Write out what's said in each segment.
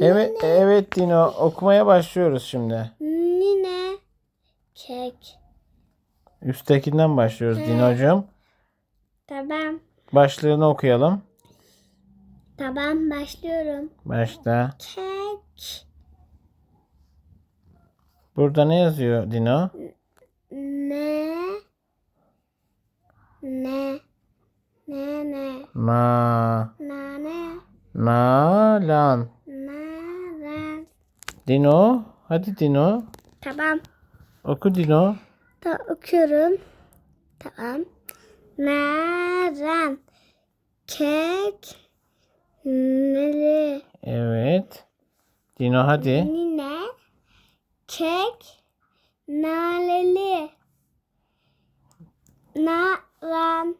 Evet, evet Dino. Okumaya başlıyoruz şimdi. Nine. Kek. Üsttekinden başlıyoruz Dino'cum. Tamam. Başlığını okuyalım. Tamam başlıyorum. Başta. Kek. Burada ne yazıyor Dino? Ne. Ne. Ne ne. Na. Nane. Nalan. Dino. Hadi Dino. Tamam. Oku Dino. Da okuyorum. Tamam. Naren. Kek. Neli. Evet. Dino hadi. Nine. Kek. Naleli. Naran.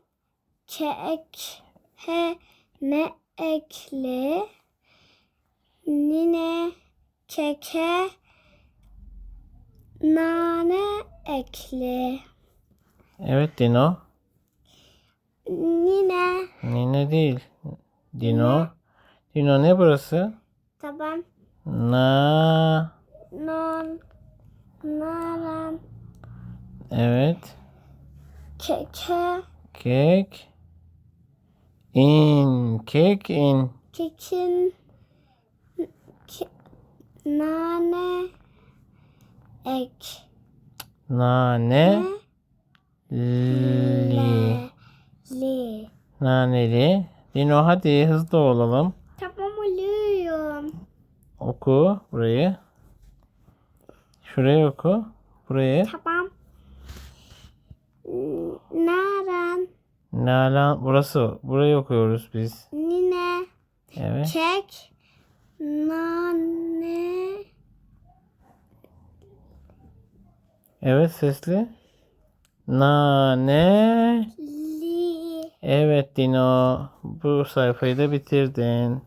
Kek. He. Ne ekli. Nine. Keke. Nane ekli. Evet Dino. Nine. Nine değil. Dino. Dino ne burası? Tamam. Na. Non. Naran. Evet. Keke. Kek. In. Kek in. Kekin. Ke, nane. Ek. Nane. Li. Le. Li. Naneli. Dino hadi hızlı olalım. Tamam oluyorum. Oku burayı. Şurayı oku. Burayı. Tamam. Naran. Nalan burası. Burayı okuyoruz biz. Nine. Evet. Kek. Nane. Evet sesli. Nane. Li. Evet Dino. Bu sayfayı da bitirdin.